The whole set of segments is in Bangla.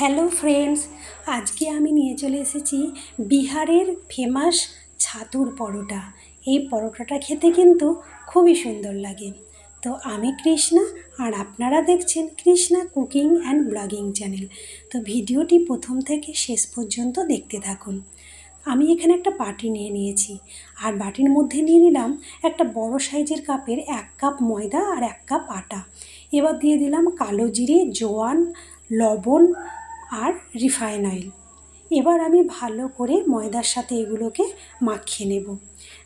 হ্যালো ফ্রেন্ডস, আজকে আমি নিয়ে চলে এসেছি বিহারের ফেমাস ছাতুর পরোটা। এই পরোটাটা খেতে কিন্তু খুবই সুন্দর লাগে। তো আমি কৃষ্ণা আর আপনারা দেখছেন Krishna cooking and blogging channel. তো ভিডিওটি প্রথম থেকে শেষ পর্যন্ত দেখতে থাকুন। আমি এখানে একটা বাটি নিয়ে নিয়েছি। আর বাটির মধ্যে নিয়ে নিলাম একটা বড় সাইজের কাপের এক কাপ ময়দা আর এক কাপ আটা। এবার দিয়ে দিলাম কালো জিরে, জোয়ান, লবণ আর রিফাইন অয়েল। এবার আমি ভালো করে ময়দার সাথে এগুলোকে মাখিয়ে নেব।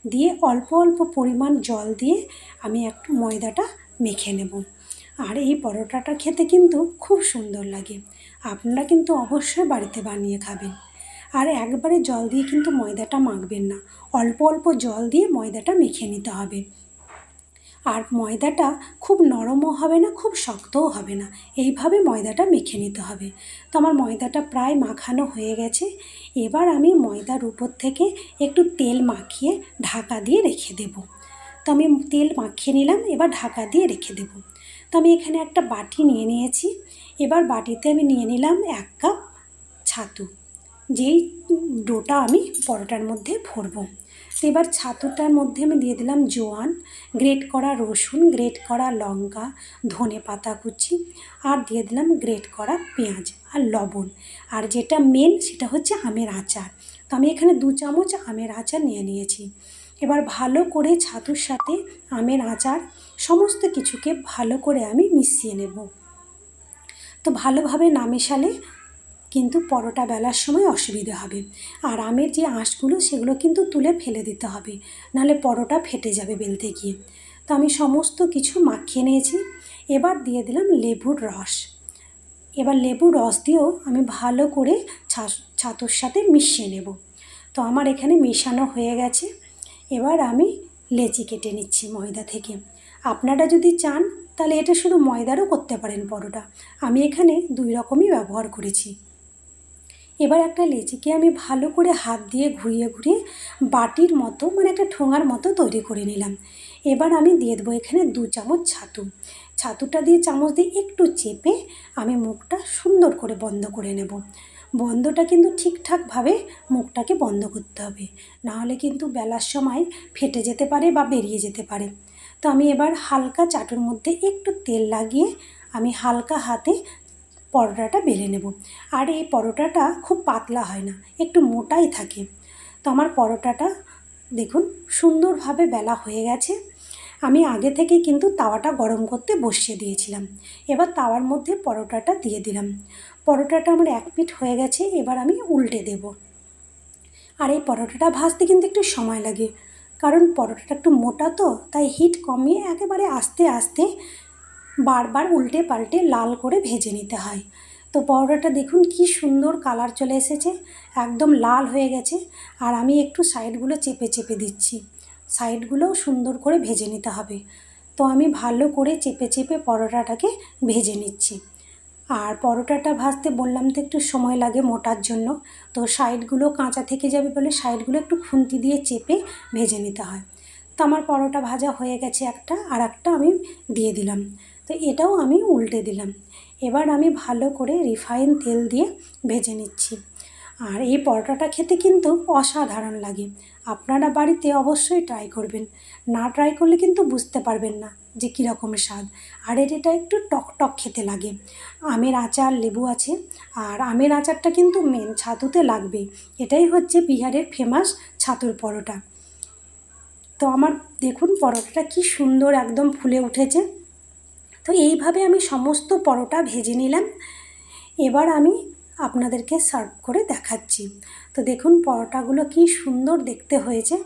দিয়ে অল্প অল্প পরিমাণ জল দিয়ে আমি একটু ময়দাটা মেখে নেব। আর এই পরোটাটা খেতে কিন্তু খুব সুন্দর লাগে। আপনারা কিন্তু অবশ্যই বাড়িতে বানিয়ে খাবেন। আর একবারে জল দিয়ে কিন্তু ময়দাটা মাখবেন না। অল্প অল্প জল দিয়ে ময়দাটা মেখে নিতে হবে। আর ময়দাটা খুব নরমও হবে না, খুব শক্তও হবে না। এইভাবে ময়দাটা মেখে নিতে হবে। তো আমার ময়দাটা প্রায় মাখানো হয়ে গেছে। এবার আমি ময়দার উপর থেকে একটু তেল মাখিয়ে ঢাকা দিয়ে রেখে দেব। তো আমি তেল মাখিয়ে নিলাম, এবার ঢাকা দিয়ে রেখে দেব। তো আমি এখানে একটা বাটি নিয়ে নিয়েছি। এবার বাটিতে আমি নিয়ে নিলাম এক কাপ ছাতু। যেই ডোটা আমি পরোটার মধ্যে ভরবো। এবার ছাতুটার মধ্যে আমি দিয়ে দিলাম জোয়ান গ্রেট করা রসুন গ্রেট করা লঙ্কা, ধনে পাতা কুচি আর দিয়ে দিলাম গ্রেট করা পেঁয়াজ আর লবণ। আর যেটা মেন সেটা হচ্ছে আমের আচার। তো আমি এখানে দু চামচ আমের আচার নিয়ে নিয়েছি। এবার ভালো করে ছাতুর সাথে আমের আচার সমস্ত কিছুকে ভালো করে আমি মিশিয়ে নেব। তো ভালোভাবে না মেশালে কিন্তু পরোটা বেলার সময় অসুবিধে হবে। আর আমের যে আঁশগুলো, সেগুলো কিন্তু তুলে ফেলে দিতে হবে। নাহলে পরোটা ফেটে যাবে বেলতে গিয়ে। তো আমি সমস্ত কিছু মাখিয়ে নিয়েছি। এবার দিয়ে দিলাম লেবুর রস। এবার লেবুর রস দিয়েও আমি ভালো করে ছাতুর সাথে মিশিয়ে নেব। তো আমার এখানে মেশানো হয়ে গেছে। এবার আমি লেচি কেটে নিচ্ছি ময়দা থেকে। আপনারা যদি চান, তাহলে এটা শুধু ময়দারও করতে পারেন পরোটা। আমি এখানে দুই রকমই ব্যবহার করেছি। এবার একটা লেচিকে আমি ভালো করে হাত দিয়ে ঘুরিয়ে ঘুরিয়ে বাটির মতো মানে একটা ঠোঙার মতো তৈরি করে নিলাম। এবার আমি দিয়ে দেবো এখানে দু চামচ ছাতু। ছাতুটা দিয়ে চামচ দিয়ে একটু চেপে আমি মুখটা সুন্দর করে বন্ধ করে নেব। বন্ধটা কিন্তু ঠিকঠাকভাবে মুখটাকে বন্ধ করতে হবে। নাহলে কিন্তু বেলার সময় ফেটে যেতে পারে বা বেরিয়ে যেতে পারে। তো আমি এবার হালকা চাটুর মধ্যে একটু তেল লাগিয়ে আমি হালকা হাতে পরোটাটা বেলে নেব। আর এই পরোটাটা খুব পাতলা হয় না, একটু মোটাই থাকে। তো আমার পরোটাটা দেখুন সুন্দরভাবে বেলা হয়ে গেছে। আমি আগে থেকে কিন্তু তাওয়াটা গরম করতে বসিয়ে দিয়েছিলাম। এবার তাওয়ার মধ্যে পরোটাটা দিয়ে দিলাম। পরোটাটা আমার এক পিঠ হয়ে গেছে, এবার আমি উল্টে দেব। আর এই পরোটাটা ভাজতে কিন্তু একটু সময় লাগে। কারণ পরোটাটা একটু মোটা তো, তাই হিট কমিয়ে একেবারে আস্তে আস্তে বারবার উল্টে পাল্টে লাল করে ভেজে নিতে হয়। তো পরোটাটা দেখুন কি সুন্দর কালার চলে এসেছে, একদম লাল হয়ে গেছে। আর আমি একটু সাইডগুলো চেপে চেপে দিচ্ছি। সাইডগুলোও সুন্দর করে ভেজে নিতে হবে। তো আমি ভালো করে চেপে চেপে পরোটাটাকে ভেজে নিচ্ছি। আর পরোটাটা ভাজতে বললাম তো একটু সময় লাগে মোটার জন্য। তো সাইডগুলো কাঁচা থেকে যাবে বলে সাইডগুলো একটু খুন্তি দিয়ে চেপে ভেজে নিতে হয়। তো আমার পরোটা ভাজা হয়ে গেছে একটা আর একটা আমি দিয়ে দিলাম। তো এটাও আমি উল্টে দিলাম। এবার আমি ভালো করে রিফাইন তেল দিয়ে ভেজে নিচ্ছি। আর এই পরোটাটা খেতে কিন্তু অসাধারণ লাগে। আপনারা বাড়িতে অবশ্যই ট্রাই করবেন। না ট্রাই করলে কিন্তু বুঝতে পারবেন না যে কীরকম স্বাদ। আর এটা একটু টক টক খেতে লাগে। আমের আচার, লেবু আছে। আর আমের আচারটা কিন্তু মেন ছাতুতে লাগবে। এটাই হচ্ছে বিহারের ফেমাস ছাতুর পরোটা। তো আমার দেখুন পরোটাটা কি সুন্দর একদম ফুলে উঠেছে। তো এইভাবে আমি সমস্ত পরোটা ভেজে নিলাম। এবার আমি আপনাদেরকে সার্ভ করে দেখাচ্ছি। তো দেখুন পরোটাগুলো কি সুন্দর দেখতে হয়েছে।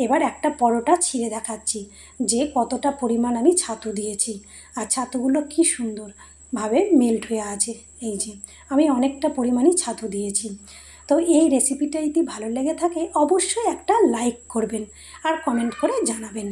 এবার একটা পরোটা ছিঁড়ে দেখাচ্ছি, যে কতটা পরিমাণ আমি ছাতু দিয়েছি। আর ছাতুগুলো কি সুন্দরভাবে মেল্ট হয়ে আছে। এই যে, আমি অনেকটা পরিমাণই ছাতু দিয়েছি। তো এই রেসিপিটা যদি ভালো লেগে থাকে, অবশ্যই একটা লাইক করবেন আর কমেন্ট করে জানাবেন।